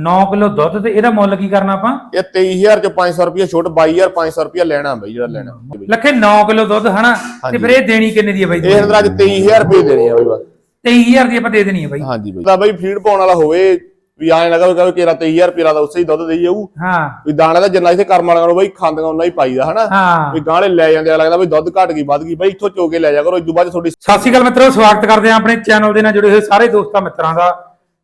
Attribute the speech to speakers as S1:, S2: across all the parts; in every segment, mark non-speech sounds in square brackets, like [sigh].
S1: 9 kilo ਦੁੱਧ ਤੇ ਇਹਦਾ ਮੁੱਲ ਕੀ ਕਰਨਾ ਆਪਾਂ?
S2: ਇਹ 23000 ਚ 500 ਰੁਪਏ ਛੋਟ 22500 ਰੁਪਏ ਲੈਣਾ ਬਈ ਜਿਹੜਾ ਲੈਣਾ।
S1: ਲੱਖੇ 9 ਕਿਲੋ ਦੁੱਧ ਹਨਾ? ਤੇ ਫਿਰ ਇਹ ਦੇਣੀ ਕਿੰਨੇ ਦੀ ਹੈ ਬਾਈ?
S2: ਇਹ ਅੰਦਰ ਅੱਜ 23000 ਰੁਪਏ ਦੇਣੇ ਆ ਬਈ ਬਸ।
S1: 23000 ਦੀ ਆਪਾਂ ਦੇ ਦੇਣੀ ਹੈ ਬਾਈ।
S2: ਹਾਂਜੀ ਬਈ। ਤਾਂ ਬਈ ਫੀਡ ਪਾਉਣ ਵਾਲਾ ਹੋਵੇ ਵੀ ਐਂ ਲੱਗਾ ਕਹੇ ਕਿਰਾ 23000 ਰੁਪਏ ਦਾ ਉਸੇ ਹੀ ਦੁੱਧ ਦੇਈ ਜਾਊ।
S1: ਹਾਂ।
S2: ਵੀ ਦਾਣਾ ਦਾ ਜਿੰਨਾ ਇੱਥੇ ਕਰਮ ਵਾਲਿਆਂ ਨੂੰ ਬਈ ਖਾਂਦੀਆਂ ਉਹਨਾਂ ਹੀ ਪਾਈਦਾ ਹਨਾ? ਵੀ ਗਾਲੇ ਲੈ ਜਾਂਦੇ ਆ ਲੱਗਦਾ ਵੀ ਦੁੱਧ ਘਟ ਗਈ ਵੱਧ ਗਈ ਬਈ ਇੱਥੋਂ ਚੋ ਕੇ ਲੈ ਜਾ ਕਰੋ ਇਸ ਤੋਂ ਬਾਅਦ ਤੁਹਾਡੀ
S1: ਸਤਿ ਸ਼੍ਰੀ ਅਕਾਲ ਮਿੱਤਰੋ ਸਵਾਗਤ ਕਰਦੇ ਹਾਂ ਆਪਣੇ ਚੈਨਲ ਦੇ ਨਾਲ ਜੁੜੇ ਹੋਏ ਸਾਰੇ ਦੋਸਤਾਂ ਮਿੱਤਰਾਂ ਦਾ।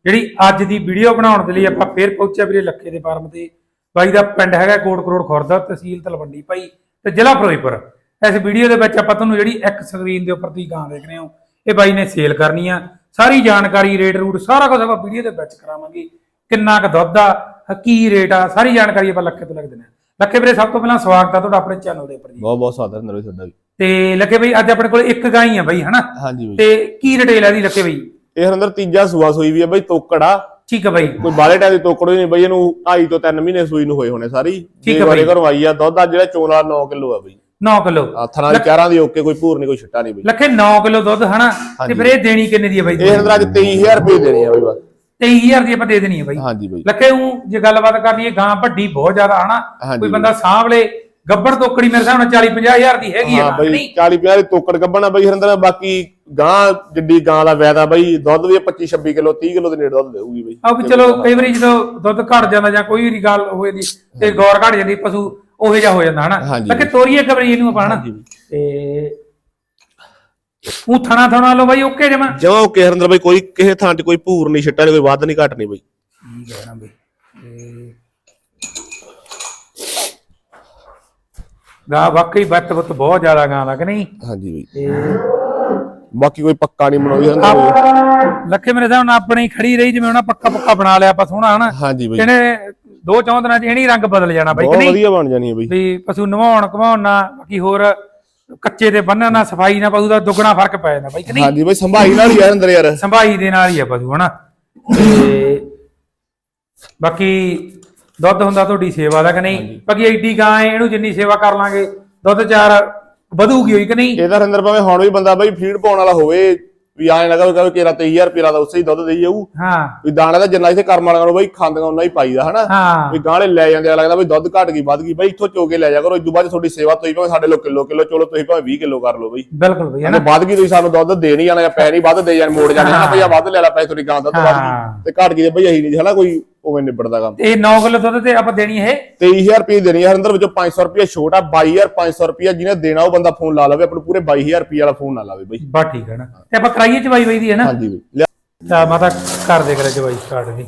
S1: ਜਿਹੜੀ ਅੱਜ ਦੀ ਵੀਡੀਓ ਬਣਾਉਣ ਦੇ ਲਈ ਆਪਾਂ ਫੇਰ ਪਹੁੰਚਿਆ ਵੀਰੇ ਲੱਖੇ ਦੇ ਫਾਰਮ ਤੇ। ਬਾਈ ਦਾ ਪਿੰਡ ਹੈਗਾ ਕੋਟ ਕਰੋੜ ਖੁਰਦਾ ਤਹਿਸੀਲ ਤਲਵੰਡੀ ਭਾਈ ਤੇ ਜ਼ਿਲ੍ਹਾ ਫਿਰੋਜ਼ਪੁਰ। ਇਸ ਵੀਡੀਓ ਦੇ ਵਿੱਚ ਆਪਾਂ ਤੁਹਾਨੂੰ ਜਿਹੜੀ ਇੱਕ ਸਕਰੀਨ ਦੇ ਉੱਪਰ ਤੁਸੀਂ ਗਾਂ ਦੇਖ ਰਹੇ ਹੋ ਇਹ ਬਾਈ ਨੇ ਸੇਲ ਕਰਨੀ ਆ। ਸਾਰੀ ਜਾਣਕਾਰੀ ਰੇਟ ਰੂਟ ਸਾਰਾ ਕੁਝ ਆਪਾਂ ਵੀਡੀਓ ਦੇ ਵਿੱਚ ਕਰਾਵਾਂਗੇ। ਕਿੰਨਾ ਕੁ ਦੁੱਧ ਆ ਕੀ ਰੇਟ ਆ ਸਾਰੀ ਜਾਣਕਾਰੀ ਆਪਾਂ ਲੱਖੇ ਤੋਂ ਲੱਗ ਦਿੰਦੇ ਆ ਲੱਖੇ ਵੀਰੇ ਸਭ ਤੋਂ ਪਹਿਲਾਂ ਸਵਾਗਤ ਆ ਤੁਹਾਡਾ ਆਪਣੇ ਚੈਨਲ ਦੇ ਉੱਪਰ ਜੀ।
S2: ਬਹੁਤ ਬਹੁਤ ਸਵਾਗਤ ਹੈ ਨਰਵੀ ਤੁਹਾਡਾ ਵੀ।
S1: ਤੇ ਲੱਗੇ ਬਈ ਅੱਜ ਆਪਣੇ ਕੋਲ ਇੱਕ ਗਾਂ ਹੀ ਆ ਬਈ ਹਨਾ?
S2: ਹਾਂਜੀ ਬਈ।
S1: ਤੇ ਕੀ ਡਿਟੇਲ ਆ ਦੀ ਲੱਗੇ ਬਈ?
S2: ਇਹ ਹਰਿੰਦਰ ਤੀਜਾ ਸੂਆ ਸੂਈ ਵੀ ਹੈ ਬਈ ਤੋਕੜਾ।
S1: ਠੀਕ ਆ ਬਈ।
S2: ਕੋਈ ਬਾਲੇ ਟਾਈਮ ਦੀ ਤੋਕੜ ਹੀ ਨਹੀਂ ਬਈ ਇਹਨੂੰ 2.5 ਤੋਂ 3 ਮਹੀਨੇ ਸੂਈ ਨੂੰ ਹੋਏ ਹੋਣੇ ਸਾਰੀ
S1: ਠੀਕ ਹੈ ਬਈ।
S2: ਘਰੋਂ ਆਈ ਆ ਦੁੱਧ ਆ ਜਿਹੜਾ ਚੋਣ ਵਾਲਾ 9 ਕਿਲੋ ਆ ਬਈ।
S1: 9 ਕਿਲੋ।
S2: ਹੱਥਾਂ ਦੀ ਚਾਰਾਂ ਦੀ ਓਕੇ ਕੋਈ ਭੂਰ ਨਹੀਂ ਕੋਈ ਛਿੱਟਾ ਨਹੀਂ ਬਈ।
S1: ਲੱਖੇ 9 ਕਿਲੋ ਦੁੱਧ ਹਨਾ? ਤੇ ਫਿਰ ਇਹ ਦੇਣੀ ਕਿੰਨੇ ਦੀ ਹੈ ਬਈ?
S2: ਇਹ ਹਰਿੰਦਰ ਅੱਜ 23000 ਰੁਪਏ ਦੇਣੇ ਆ ਬਈ ਬਸ।
S1: 23000 ਦੀ ਆਪਾਂ ਦੇ ਦੇਣੀ ਹੈ ਬਈ।
S2: ਹਾਂਜੀ ਬਈ।
S1: ਲੱਖੇ ਉਹ ਜੇ ਗੱਲਬਾਤ ਕਰਨੀ ਹੈ ਗਾਂ ਵੱਡੀ ਬਹੁਤ ਜ਼ਿਆਦਾ ਹਨਾ? ਕੋਈ ਬੰਦਾ ਸਾਂਭਲੇ ਗੱਬੜ ਤੋਕੜੀ ਮੇਰੇ ਨਾਲ 40 50000 ਦੀ ਹੈਗੀ ਹੈ
S2: ਹਾਂ ਬਈ
S1: ਨਹੀਂ?
S2: 40 50 ਦੀ ਤੋਕੜ ਗੱਬਣਾ ਬਈ ਹਰਿੰਦਰ ਬਾਕੀ ਗਾਂ ਜਿੱਡੀ ਗਾਂ ਦਾ ਵੈਦਾ ਬਈ ਦੁੱਧ ਵੀ 25 26 ਕਿਲੋ 30 ਕਿਲੋ ਦੇ ਨੇੜੇ ਦੁੱਧ ਦੇਊਗੀ ਬਈ।
S1: ਆ ਵੀ ਚਲੋ ਕਈ ਵਾਰੀ ਜਦੋਂ ਦੁੱਧ ਘਟ ਜਾਂਦਾ ਜਾਂ ਕੋਈ ਵੀ ਗੱਲ ਹੋਏ ਦੀ ਤੇ ਗੌਰ ਘਟ ਜਾਂਦੀ ਪਸ਼ੂ ਉਹੇ ਜਿਹਾ ਹੋ ਜਾਂਦਾ ਹਨਾ?
S2: ਹਾਂਜੀ
S1: ਲੱਖੇ ਤੋਰੀਏ ਕਬਰੀ ਇਹਨੂੰ ਆਪਾਂ ਹਨਾ? ਤੇ ਉਹ ਥਣਾ ਥਣਾ ਲੋ ਬਾਈ ਓਕੇ ਜਮਾ?
S2: ਜਮਾ ਓਕੇ ਹਰਿੰਦਰ ਬਈ ਕੋਈ ਕਿਸੇ ਥਾਂ ਤੇ ਕੋਈ ਭੂਰ ਨਹੀਂ ਛਿੱਟਾ ਨਹੀਂ ਕੋਈ ਵੱਧ ਨਹੀਂ ਘਟ ਨਹੀਂ ਬਈ।
S1: ਬਈ। ਤੇ ਗਾ ਵਾਕਈ ਬੱਤ ਬੁੱਤ ਬਹੁਤ ਜ਼ਿਆਦਾ ਗਾਂ ਲੱਗ ਨਹੀਂ?
S2: ਹਾਂਜੀ ਬਈ।
S1: ਤੇ
S2: ਬਾਕੀ ਕੋਈ ਪੱਕਾ ਨਹੀਂ ਬਣਾਉਂਦੀ ਬਈ।
S1: ਲੱਖੇ ਮੇਰੇ ਸਾਹਮਣੇ ਆਪਣੀ ਖੜੀ ਰਹੀ ਜਿਵੇਂ ਉਹਨਾਂ ਪੱਕਾ ਪੱਕਾ ਬਣਾ ਲਿਆ ਆਪਾਂ ਸੋਹਣਾ ਹਨਾ?
S2: ਹਾਂਜੀ ਬਈ।
S1: ਇਹਨੇ ਦੋ ਚੌਂ ਦਿਨਾਂ ਚ ਇਹਨੀ ਰੰਗ ਬਦਲ ਜਾਣਾ ਬਾਈ ਕਿ
S2: ਬਹੁਤ
S1: ਨਹੀਂ?
S2: ਵਧੀਆ ਬਣ ਜਾਣੀ ਹੈ ਬਈ।
S1: ਵੀ ਪਸ਼ੂ ਨਵਾਉਣ ਘਵਾਉਣ ਨਾਲ ਬਾਕੀ ਹੋਰ ਕੱਚੇ ਤੇ ਬੰਨਣ ਨਾਲ ਸਫ਼ਾਈ ਨਾਲ ਪਸ਼ੂ ਦਾ ਦੁੱਗਣਾ ਫ਼ਰਕ ਪੈ ਜਾਂਦਾ ਬਾਈ ਕਿ ਨਹੀਂ?
S2: ਹਾਂਜੀ ਬਈ ਸੰਭਾਈ ਨਾਲ ਹੀ ਆ ਹਰਿੰਦਰ ਯਾਰ।
S1: ਸੰਭਾਈ ਦੇ ਨਾਲ ਹੀ ਆ ਪਸ਼ੂ ਹਨਾ? ਤੇ ਬਾਕੀ ਦੁੱਧ ਹੁੰਦਾ ਤੁਹਾਡੀ ਸੇਵਾ ਦਾ ਕਿ ਨਹੀਂ? ਬਾਕੀ ਐਡੀ ਗਾਂ ਹੈ ਇਹਨੂੰ ਜਿੰਨੀ ਸੇਵਾ ਕਰ ਲਾਂਗੇ ਦੁੱਧ ਚਾਰ ਵਧੂਗੀ ਹੋਈ ਕਿ ਨਹੀਂ?
S2: ਇਹਦਾ ਹਰਿੰਦਰ ਭਾਵੇਂ ਹੁਣ ਵੀ ਬੰਦਾ ਬਈ ਫੀਡ ਪਾਉਣ ਵਾਲਾ ਹੋਵੇ ਵੀ ਐਂ ਲੱਗਾ ਕਹੇ ਕਿਰਾ 23000 ਰੁਪਏ ਦਾ ਉਸੇ ਹੀ ਦੁੱਧ ਦੇਈ ਜਾਊ।
S1: ਹਾਂ।
S2: ਵੀ ਦਾਣਾ ਦਾ ਜਿੰਨਾ ਇੱਥੇ ਕਰਮ ਵਾਲਿਆਂ ਨੂੰ ਬਈ ਖਾਂਦੀਆਂ ਉਹਨਾਂ ਹੀ ਪਾਈਦਾ ਹਨਾ?
S1: ਹਾਂ।
S2: ਵੀ ਗਾਲੇ ਲੈ ਜਾਂਦੇ ਆ ਲੱਗਦਾ ਵੀ ਦੁੱਧ ਘਟ ਗਈ ਵੱਧ ਗਈ ਬਈ ਇੱਥੋਂ ਚੋ ਕੇ ਲੈ ਜਾ ਕਰੋ ਇਸ ਤੋਂ ਬਾਅਦ ਤੁਹਾਡੀ ਸੇਵਾ ਤੁਸੀਂ ਭਾਵੇਂ ਸਾਡੇ ਲੋ ਕਿਲੋ ਕਿਲੋ ਚੋਲੋ ਤੁਸੀਂ ਭਾਵੇਂ 20 ਕਿਲੋ ਕਰ ਲਓ ਬਈ।
S1: ਬਿਲਕੁਲ ਬਈ ਹਨਾ?
S2: ਵੱਧ ਗਈ ਤੁਸੀਂ ਸਾਨੂੰ ਦੁੱਧ ਦੇ ਨਹੀਂ ਜਾਣਾ ਜਾਂ ਪੈ ਨਹੀਂ ਵੱਧ ਦੇ ਜਾਣ ਮੋੜ ਜਾਣੇ ਹਨਾ? ਭਈਆ ਵੱਧ ਲੈ ਲੈ ਪੈਸੇ ਤੁਹਾਡੀ ਗਾਂ ਦਾ ਦੁੱਧ ਵੱਧ। ਗਈ ਤੇ ਘਟ ਗਈ ਤੇ ਬਈ ਅਸੀਂ ਨਹੀਂ ਹਨਾ? ਕੋਈ ਉਵੇਂ ਨਿਬੜਦਾ ਕੰਮ।
S1: ਇਹ 9 ਕਿਲੋ ਦੁੱਧ ਤੇ ਆਪਾਂ ਦੇਣੀ ਇਹ।
S2: 23000 ਰੁਪਏ ਦੇਣੀ ਹੈ। ਹਰਿੰਦਰ ਵਿੱਚੋਂ 500 ਰੁਪਏ ਛੋਟ ਆ 22500 ਰੁਪਏ ਜਿਹਨੇ ਦੇਣਾ ਉਹ ਬੰਦਾ ਫੋਨ ਲਾ ਲਵੇ ਆਪਣੇ ਪੂਰੇ 22000 ਰੁਪਏ ਵਾਲਾ ਫੋਨ ਨਾ ਲਾਵੇ ਬਈ।
S1: ਬਾ ਠੀਕ ਹੈ ਨਾ। ਤੇ ਆਪਾਂ ਕਰਾਈਏ ਚਵਾਈ ਬਈ ਦੀ ਹੈ ਨਾ?
S2: ਹਾਂਜੀ ਬਈ। ਲਿਆ।
S1: ਤਾਂ ਮਾਤਾ ਕਰ ਦੇ ਕਰੇ ਚਵਾਈ ਸਟਾਰਟ ਦੀ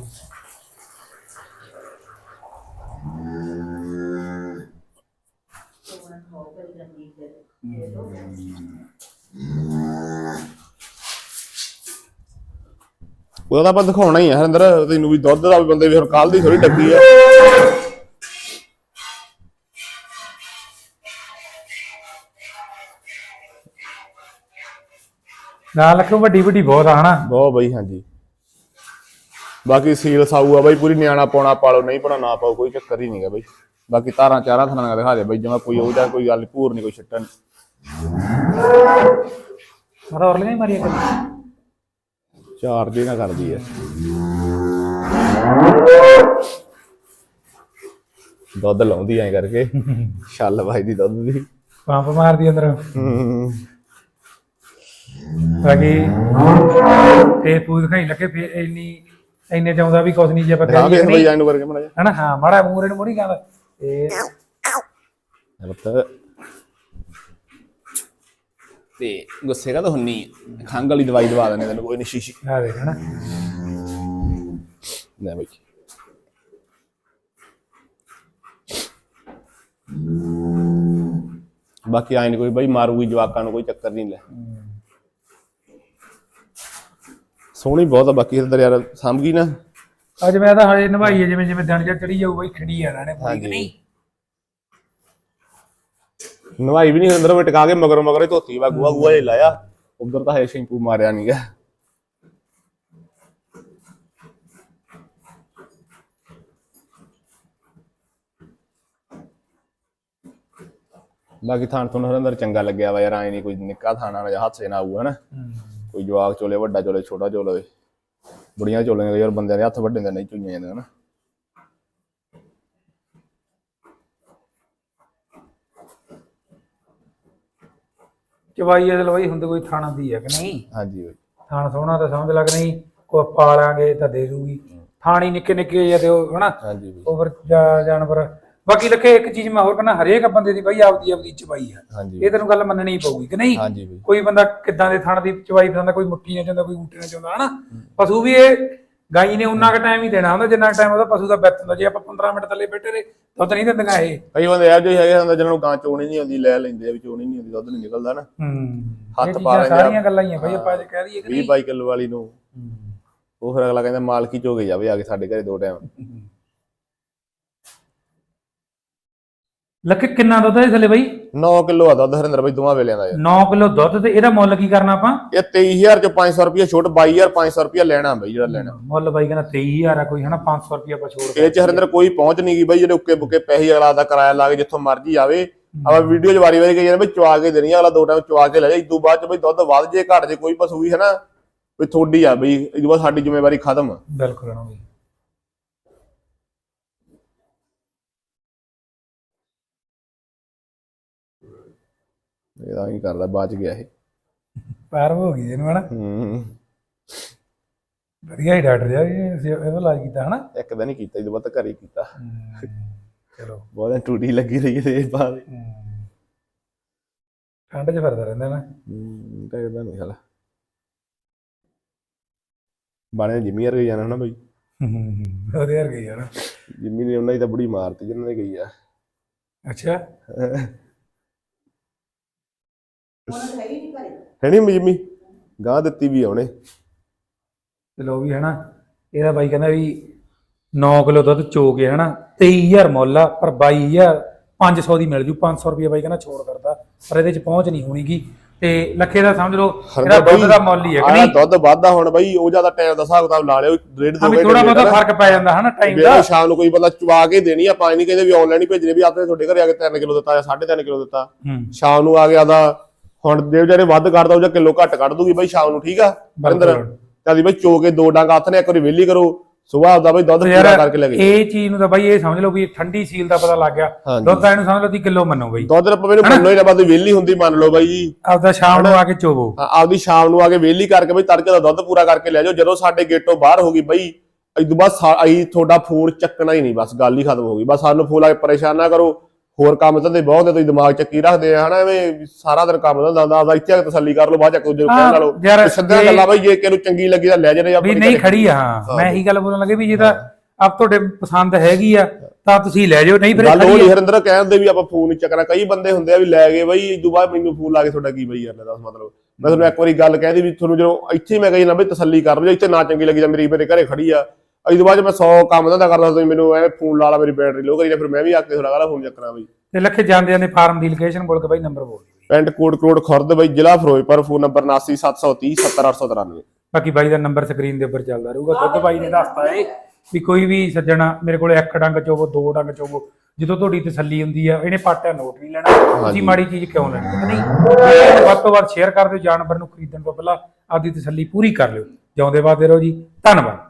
S2: ਉਹਦਾ ਤਾਂ ਆਪਾਂ ਦਿਖਾਉਣਾ ਹੀ ਹੈ ਹਰਿੰਦਰ ਤੈਨੂੰ ਵੀ ਦੁੱਧ ਦਾ ਵੀ ਬੰਦੇ ਵੀ ਹੁਣ ਕੱਲ ਦੀ ਥੋੜੀ ਡੱਗੀ ਆ।
S1: ਨਾ ਲੱਖੋਂ ਵੱਡੀ ਵੱਡੀ ਬਹੁਤ ਆ ਹਨਾ?
S2: ਬਹੁਤ ਬਈ ਹਾਂਜੀ। ਬਾਕੀ ਸੀਲ ਸਾਊ ਆ ਬਈ ਪੂਰੀ ਨਿਆਣਾ ਪਾਉਣਾ ਪਾਲੋ ਨਹੀਂ ਪਾਉਣਾ ਨਾ ਪਾਓ ਕੋਈ ਚੱਕਰ ਹੀ ਨਹੀਂਗਾ ਬਈ। ਬਾਕੀ ਤਾਰਾਂ ਚਾਰਾਂ ਥਾਂ ਨਾਲ ਦਿਖਾ ਦੇ ਬਈ ਜਿਵੇਂ ਕੋਈ ਉਹਦਾ ਕੋਈ ਗੱਲ ਭੂਰ ਨਹੀਂ ਕੋਈ ਛੱਟਾ ਨੀ
S1: ਮਾਤਾ ਹੋਰ ਨਹੀਂ ਮਾਰੀਆ ਕਰ
S2: ਚਾਰ ਦੇ ਨਾ ਕਰਦੀ ਐ। ਦੁੱਧ ਲਾਉਂਦੀ ਐ ਕਰਕੇ ਛੱਲ ਭਾਈ ਦੀ ਦੁੱਧ ਦੀ।
S1: ਪੰਪ ਮਾਰਦੀ ਅੰਦਰ। ਬਾਕੀ ਤੇ ਪੂਜ ਖਾਈ ਲੱਗੇ ਫੇਰ ਇੰਨੀ ਇੰਨੇ ਚਾਹੁੰਦਾ ਵੀ ਕੁਛ ਨਹੀਂ ਜੇ ਆਪਾਂ
S2: ਹਾਂ ਵੇਖ ਬਈ ਐਨੂੰ ਕਰਕੇ ਮੜਾ
S1: ਹਨਾ ਹਾਂ ਮਾੜਾ ਮੂਰੇ ਨੂੰ ਮੋੜੀ ਗੱਲ। ਤੇ
S2: ਪੁੱਤ ਤੇ ਗੁੱਸੇ ਕਾ ਤਾਂ ਹੁੰਨੀ ਆ। ਖੰਘ ਵਾਲੀ ਦਵਾਈ ਦਵਾ ਦਿੰਦੇ ਤੈਨੂੰ ਕੋਈ ਨਹੀਂ ਸ਼ੀਸ਼ੀ।
S1: ਆ ਦੇਖ ਹਨਾ।
S2: ਲੈ ਬਈ। ਬਾਕੀ ਆਇਨ ਕੋਈ ਬਈ ਮਾਰੂਗੀ ਜਵਾਕਾਂ ਨੂੰ ਕੋਈ ਚੱਕਰ ਨਹੀਂ ਲੈ। ਸੋਹਣੀ ਬਹੁਤ ਆ ਬਾਕੀ ਅੰਦਰ ਯਾਰ ਸਮਝ ਗਈ ਨਾ?
S1: ਅੱਜ ਮੈਂ ਤਾਂ ਹਲੇ ਨਵਾਈ ਹੈ ਜਿਵੇਂ ਜਿਵੇਂ ਦਿਨ ਜਿਹਾ ਚੜੀ ਜਾਊ ਬਈ ਖੜੀ ਆ ਪੂਰੀ ਕਿ ਨਹੀਂ।
S2: ਨਵਾਈ ਵੀ ਨਹੀਂ ਅੰਦਰ ਵਿੱਚ ਟਕਾ ਕੇ ਮਗਰ ਮਗਰ ਹੀ ਧੋਤੀ ਵਾ ਗੂਆ ਗੂਆ ਹੀ ਲਾਇਆ। ਉਧਰ ਤਾਂ ਹੈ ਸ਼ੈਂਪੂ ਮਾਰਿਆ ਨਹੀਂਗਾ ਬਾਕੀ ਥਾਣ ਤੋਂ ਅੰਦਰ ਚੰਗਾ ਲੱਗਿਆ ਵਾ ਯਾਰ ਐ ਨਹੀਂ ਕੋਈ ਨਿੱਕਾ ਥਾਣਾ ਜਾਂ ਹੱਥ ਨਾ ਆਊ ਹਨਾ? ਕੋਈ ਜਵਾਕ ਚੋਲੇ ਵੱਡਾ ਚੋਲੇ ਛੋਟਾ ਚੋਲੇ ਬੁੜੀਆਂ ਚੋਲੇ ਯਾਰ ਬੰਦਿਆਂ ਦੇ ਹੱਥ ਵੱਡੇ ਹੁੰਦੇ ਨਹੀਂ ਚੁੰਨੇ ਜਾਂਦੇ ਹਨਾ?
S1: ਚਵਾਈ ਅਸਲ ਬਾਈ ਹੁੰਦੇ ਕੋਈ ਥਾਣਾ ਦੀ ਹੈ ਕਿ ਨਹੀਂ?
S2: ਹਾਂਜੀ ਬਾਈ।
S1: ਥਾਣ ਸੋਹਣਾ ਤਾਂ ਸਮਝ ਲੱਗ ਨਹੀਂ ਕੋ ਪਾਲਾਂਗੇ ਤਾਂ ਦੇ ਦੂਗੀ। ਥਾਣੀ ਨਿੱਕੇ ਨਿੱਕੇ ਜਿਹੇ ਉਹ ਹਨਾ?
S2: ਹਾਂਜੀ ਬਾਈ।
S1: ਉਹ ਫਿਰ ਜਾ- ਜਾਨਵਰ। ਬਾਕੀ ਲੱਗੇ ਇੱਕ ਚੀਜ਼ ਮੈਂ ਹੋਰ ਕਹਿੰਦਾ ਹਰੇਕ ਬੰਦੇ ਦੀ ਬਾਈ ਆਪਦੀ ਆਪਦੀ ਚਵਾਈ ਆ।
S2: ਹਾਂਜੀ
S1: ਇਹ ਤੈਨੂੰ ਗੱਲ ਮੰਨਣੀ ਪਊਗੀ ਕਿ ਨਹੀਂ?
S2: ਹਾਂਜੀ ਬਾਈ।
S1: ਕੋਈ ਬੰਦਾ ਕਿੱਦਾਂ ਦੇ ਥਣ ਦੀ ਚਵਾਈ ਪਸੰਦ ਕੋਈ ਮੁੱਠੀ ਨਾਲ ਚਾਹੁੰਦਾ ਕੋਈ ਊਂਠੇ ਨਾਲ ਚਾਹੁੰਦਾ ਹਨਾ? ਪਸ਼ੂ ਵੀ ਇਹ ਗਾਈ ਨੇ ਉਨਾ ਕੁ ਟਾਈਮ ਹੀ ਦੇਣਾ ਹੁੰਦਾ ਜਿੰਨਾ ਟਾਈਮ ਉਹਦਾ ਪਸ਼ੂ ਦਾ ਬਿੱਤ ਹੁੰਦਾ ਜੇ ਆਪਾਂ 15 ਮਿੰਟ ਥੱਲੇ ਬੈਠੇ ਰਹੇ ਦੁੱਧ ਨਹੀਂ ਦਿੰਦੀਆਂ ਇਹ।
S2: ਕਈ ਬੰਦੇ ਇਹੋ ਜਿਹੇ ਹੈਗੇ ਹੁੰਦੇ ਜਿਹਨਾਂ ਨੂੰ ਗਾਂ ਚੋਣੀ ਨਹੀਂ ਆਉਂਦੀ ਲੈ ਲੈਂਦੇ ਆ ਵੀ ਚੋਣੀ ਨਹੀਂ ਆਉਂਦੀ ਦੁੱਧ ਨਹੀਂ ਨਿਕਲਦਾ ਨਾ।
S1: ਹੂੰ
S2: ਹੱਥ ਪਾ ਲੈਂਦੇ ਆ।
S1: ਸਾਰੀਆਂ ਗੱਲਾਂ ਹੀ ਆ ਬਈ ਆਪਾਂ ਜੇ ਕਹਿ ਦਈਏ ਕਿ
S2: 20 22 ਕਿਲੋ ਵਾਲੀ ਨੂੰ। ਉਹ ਫਿਰ ਅਗਲਾ ਕਹਿੰਦਾ ਮਾਲਕੀ ਚੋਗੇ ਜਾਵੇ ਆ ਕੇ ਸਾਡੇ ਘਰੇ ਦੋ ਟਾਈਮ।
S1: ਲੱਕੇ ਕਿੰਨਾ ਦੁੱਧ ਹੈ ਥੱਲੇ ਬਈ?
S2: 9 ਕਿਲੋ ਆ ਦੁੱਧ ਹਰਿੰਦਰ ਬਾਈ ਦੋਵਾਂ ਵੇਲਿਆਂ ਦਾ ਯਾਰ
S1: 9 ਕਿਲੋ ਦੁੱਧ ਤੇ ਇਹਦਾ ਮੁੱਲ ਕੀ ਕਰਨਾ ਆਪਾਂ?
S2: ਇਹ 23000 ਚ 500 ਰੁਪਏ ਛੋਟ 22500 ਰੁਪਏ ਲੈਣਾ ਬਈ ਜਿਹੜਾ ਲੈਣਾ।
S1: ਮੁੱਲ ਬਾਈ ਕਹਿੰਦਾ 23000 ਆ ਕੋਈ ਹਨਾ 500 ਰੁਪਏ ਆਪਾਂ ਛੋੜ
S2: ਇਹ ਚ ਹਰਿੰਦਰ ਕੋਈ ਪਹੁੰਚ ਨਹੀਂ ਗਈ ਬਈ ਜਿਹੜੇ ਉੱਕੇ ਬੁੱਕੇ ਪੈਸੇ ਅਗਲਾ ਦਾ ਕਿਰਾਇਆ ਲਾ ਕੇ ਜਿੱਥੋਂ ਮਰਜ਼ੀ ਆਵੇ। ਆਪਾਂ ਵੀਡੀਓ 'ਚ ਵਾਰੀ ਵਾਰੀ ਕਹੀ ਜਾਂਦੇ ਬਈ ਚਵਾ ਕੇ ਦੇਣੀ ਅਗਲਾ ਦੋ ਟਾਈਮ ਚਵਾ ਕੇ ਲੈ ਜਾ। ਤੋਂ ਬਾਅਦ ਚ ਬਈ ਦੁੱਧ ਵੱਧ ਜੇ ਘਟ ਜੇ ਕੋਈ ਪਸ਼ੂ ਵੀ ਹੈ ਨਾ ਵੀ ਥੋੜੀ ਆ ਬਈ ਤੋਂ ਬਾਅਦ ਸਾਡੀ ਜ਼ਿੰਮੇਵਾਰੀ ਖਤਮ
S1: ਬਿਲਕੁਲ ਨਾ ਬਈ।
S2: ਇਹਦਾ ਹੀ ਕਰਦਾ ਬਚ ਗਿਆ ਇਹ।
S1: ਪੈਰ ਹੋ ਗਈ ਇਹਨੂੰ ਹਨਾ?
S2: ਹੂੰ।
S1: ਵਧੀਆ ਹੀ ਡਾਕਟਰ ਜਾ ਇਹਦਾ ਇਲਾਜ ਕੀਤਾ ਹਨਾ?
S2: ਇੱਕ ਦਿਨ ਹੀ ਕੀਤਾ ਤੋਂ ਬਾਅਦ ਘਰੇ ਹੀ ਕੀਤਾ।
S1: ਚਲੋ।
S2: ਬਹੁਤ ਟੂਟੀ ਲੱਗੀ ਰਹੀ ਤੇ ਬਾਅਦ।
S1: ਠੰਡ 'ਚ ਫਿਰਦਾ ਰਹਿੰਦਾ ਨਾ।
S2: ਹੂੰ ਇਹਦਾ ਨਹੀਂ ਹਾਲ। ਬਾਣੇ ਜਿਮੀ ਵਰਗੇ ਜਾਣਾ ਨਾ ਬਈ?
S1: ਉਹਦੇ ਯਾਰ ਗਈ ਯਾਰ
S2: ਜਿਮੀ ਨੇ ਉਹਨਾਂ ਦੀ ਤਾਂ ਬੁੜੀ ਮਾਰਤੀ ਜਿਨ੍ਹਾਂ ਨੇ ਗਈ ਆ।
S1: ਅੱਛਾ। [laughs]
S2: ਹੈ ਨਹੀਂ ਜਿਮੀ ਗਾਂ ਦਿੱਤੀ ਵੀ ਆ ਉਹਨੇ।
S1: ਚਲੋ ਉਹ ਵੀ ਹਨਾ ਇਹਦਾ ਬਾਈ ਕਹਿੰਦਾ ਵੀ 9 ਕਿਲੋ ਦੁੱਧ ਚੋ ਕੇ ਹਨਾ 23000 ਮੁੱਲ ਆ ਪਰ 22000 500 ਦੀ ਮਿਲ ਜੂ 500 ਰੁਪਏ ਬਾਈ ਕਹਿੰਦਾ ਛੋੜ ਕਰਦਾ ਪਰ ਇਹਦੇ ਚ ਪਹੁੰਚ ਨਹੀਂ ਹੋਣੀਗੀ। ਤੇ ਲੱਖੇ ਦਾ ਸਮਝ ਲਓ ਇਹਦਾ ਦੁੱਧ ਦਾ ਮੁੱਲ ਹੀ ਹੈ ਕਿ ਨਹੀਂ?
S2: ਦੁੱਧ ਵਾਧਾ ਹੁਣ ਬਈ ਉਹ ਜ਼ਿਆਦਾ ਟਾਈਮ ਦਾ ਹਿਸਾਬ ਕਿਤਾਬ ਲਾ ਲਿਓ ਡੇਢ ਦੋ ਘੰਟੇ
S1: ਥੋੜਾ ਬਹੁਤਾ। ਫ਼ਰਕ ਪੈ ਜਾਂਦਾ ਹਨਾ ਟਾਈਮ ਦਾ।
S2: ਸ਼ਾਮ ਨੂੰ ਕੋਈ ਬੰਦਾ ਚਵਾ ਕੇ ਦੇਣੀ ਆ ਨਹੀਂ ਕਹਿੰਦੇ ਵੀ ਆਨਲਾਈਨ ਹੀ ਭੇਜਣੇ ਵੀ ਆਪੇ ਤੁਹਾਡੇ ਘਰੇ ਆ ਕੇ 3 ਕਿਲੋ ਦਿੱਤਾ ਜਾਂ 3.5 ਕਿਲੋ ਦਿੱਤਾ।
S1: ਹੂੰ।
S2: ਸ਼ਾਮ ਨੂੰ ਆ ਗਿਆ ਦਾ ਹੁਣ ਜੇ ਵਿਚਾਰੇ ਵੱਧ ਕੱਢਦਾ ਉਹ ਜਾਂ ਕਿਲੋ ਘੱਟ ਕੱਢ ਦੂਗੀ ਬਈ ਸ਼ਾਮ ਨੂੰ ਠੀਕ ਆ?
S1: ਬਿਲਕੁਲ।
S2: ਕਦੀ ਬਈ ਚੋ ਕੇ ਦੋ ਡੰਗ ਹੱਥ ਨੇ ਇੱਕ ਵਾਰੀ ਵਿਹਲੀ ਕਰੋ। ਸੁਬਾਹ ਦਾ ਬਈ ਦੁੱਧ ਪੂਰਾ ਕਰਕੇ ਲੈ
S1: ਇਹ ਚੀਜ਼ ਨੂੰ ਤਾਂ ਬਾਈ ਇਹ ਸਮਝ ਲਓ ਵੀ ਠੰਡੀ ਸੀਲ ਦਾ ਪਤਾ ਲੱਗ ਗਿਆ। ਦੁੱਧ ਇਹਨੂੰ ਸਮਝ ਲਓ ਦੀ ਕਿਲੋ ਮੰਨੋ ਬਾਈ।
S2: ਦੁੱਧ ਤਾਂ ਮੈਨੂੰ ਮੰਨੋ ਹੀ ਨਾ ਵਿਹਲੀ ਹੁੰਦੀ ਮੰਨ ਲਓ ਬਾਈ। ਜੀ
S1: ਆਪਦਾ ਸ਼ਾਮ ਨੂੰ ਆ ਕੇ ਚੋਵੋ।
S2: ਆਪਦੀ ਸ਼ਾਮ ਨੂੰ ਆ ਕੇ ਵਿਹਲੀ ਕਰਕੇ ਬਈ ਤੜਕੇ ਦਾ ਦੁੱਧ ਪੂਰਾ ਕਰਕੇ ਲੈ ਜਾਓ। ਜਦੋਂ ਸਾਡੇ ਗੇਟੋਂ ਬਾਹਰ ਹੋ ਗਈ ਬਈ ਤੋਂ ਬਾਅਦ ਅਸੀਂ ਤੁਹਾਡਾ ਫੋਨ ਚੱਕਣਾ ਹੀ ਨਹੀਂ ਬਸ ਗੱਲ ਹੀ ਖਤਮ ਹੋ ਗਈ। ਬਸ ਸਾਨੂੰ ਫੋਨ ਆ ਕੇ ਪਰੇਸ਼ਾਨ ਨਾ ਕਰੋ। ਹੋਰ ਕੰਮ ਧੰਦੇ ਬਹੁਤ ਨੇ ਤੁਸੀਂ ਦਿਮਾਗ ਚੱਕੀ ਰੱਖਦੇ ਆ ਹਨਾ ਐਵੇਂ ਸਾਰਾ ਦਿਨ ਕੰਮ ਧੰਦਾ ਹੁੰਦਾ ਆਪਦਾ ਇੱਥੇ ਆ ਕੇ ਤਸੱਲੀ ਕਰ ਲਓ ਬਾਅਦ ਚ ਦੂਜੇ ਨੂੰ ਕਹਿਣ ਨਾਲੋਂ
S1: ਜੇ-
S2: ਗੱਲਾਂ ਬਈ ਜੇ ਕਿਹਨੂੰ ਚੰਗੀ ਲੱਗੀ ਤਾਂ ਲੈ ਜਾਣੇ
S1: ਵੀ ਨਹੀਂ ਖੜੀ ਆ ਹਾਂ ਮੈਂ ਇਹੀ ਗੱਲ ਬੋਲਣ ਲੱਗੇ ਵੀ ਜੇ ਤਾਂ ਆਪ ਤੁਹਾਡੇ ਪਸੰਦ ਹੈਗੀ ਆ ਤਾਂ ਤੁਸੀਂ ਲੈ ਜਾਓ ਨਹੀਂ ਫਿਰ
S2: ਗੱਲ ਉਹ। ਹਰਿੰਦਰ ਕਹਿੰਦੇ ਵੀ ਆਪਾਂ ਫੋਨ ਚੱਕਣਾ ਕਈ ਬੰਦੇ ਹੁੰਦੇ ਆ ਵੀ ਲੈ ਗਏ ਬਈ ਤੋਂ ਬਾਅਦ ਮੈਨੂੰ ਫੋਨ ਲਾ ਕੇ ਤੁਹਾਡਾ ਕੀ ਬਈ ਯਾਰ ਲੈ ਦੱਸ ਮਤਲਬ। ਮੈਂ ਤੁਹਾਨੂੰ ਇੱਕ ਵਾਰੀ ਗੱਲ ਕਹਿ ਦੀ ਵੀ ਤੁਹਾਨੂੰ ਜਦੋਂ ਇੱਥੇ ਮੈਂ ਕਹੀ ਨਾ ਬਈ ਤਸੱਲੀ ਕਰ ਲਓ ਜੇ ਇੱਥੇ ਨਾ ਚੰਗੀ ਲੱਗੀ ਤਾਂ ਮੇਰੀ ਮੇਰੇ ਘਰੇ ਖੜੀ ਆ। ਇਸ ਤੋਂ ਬਾਅਦ ਮੈਂ 100 ਕੰਮ ਧੰਦਾ ਕਰਦਾ ਤੁਸੀਂ ਮੈਨੂੰ ਐ ਫੋਨ ਲਾ ਲਾ ਮੇਰੀ ਬੈਟਰੀ ਲੋ ਕਰੀ ਨਾ ਫਿਰ ਮੈਂ ਵੀ ਆ ਕੇ ਤੁਹਾਡਾ ਕਾਹਦਾ ਫੋਨ ਚੱਕਣਾ ਬਈ।
S1: ਤੇ ਲੱਖੇ ਜਾਂਦੇ ਜਾਂਦੇ ਫਾਰਮ ਦੀ ਲੋਕੇਸ਼ਨ ਬੋਲ ਕੇ ਬਾਈ ਨੰਬਰ ਬੋਲ
S2: ਪਿੰਡ ਕੋਟ ਕਰੋੜ ਖੁਰਦ ਬਈ ਜ਼ਿਲ੍ਹਾ ਫਿਰੋਜ਼ਪੁਰ ਫੋਨ ਨੰਬਰ 797330 70893
S1: ਬਾਕੀ ਬਾਈ ਦਾ ਨੰਬਰ ਸਕਰੀਨ ਦੇ ਉੱਪਰ ਚੱਲਦਾ ਰਹੂਗਾ। ਦੁੱਧ ਬਾਈ ਨੇ ਦੱਸਤਾ ਏ ਵੀ ਕੋਈ ਵੀ ਸੱਜਣਾ ਮੇਰੇ ਕੋਲ ਇੱਕ ਡੰਗ ਚੋਵੋ ਦੋ ਡੰਗ ਚੋਵੋ ਜਦੋਂ ਤੁਹਾਡੀ ਤਸੱਲੀ ਹੁੰਦੀ ਆ ਇਹਨੇ ਪਾਟਾ ਨੋਟ ਨਹੀਂ ਲੈਣਾ। ਤੁਸੀਂ ਮਾੜੀ ਚੀਜ਼ ਕਿਉਂ ਲੈਣੀ? ਨਹੀਂ ਵੱਧ ਤੋਂ ਵੱਧ ਸ਼ੇਅਰ ਕਰ ਦਿਓ ਜਾਨਵਰ ਨੂੰ ਖਰੀਦਣ ਤੋਂ ਪਹਿਲਾਂ ਆਪਦੀ ਤਸੱਲੀ ਪੂਰੀ ਕਰ ਲਿਓ। ਜਿਉਂਦੇ ਵਾਦੇ ਰਹੋ ਜੀ ਧੰਨਵਾਦ।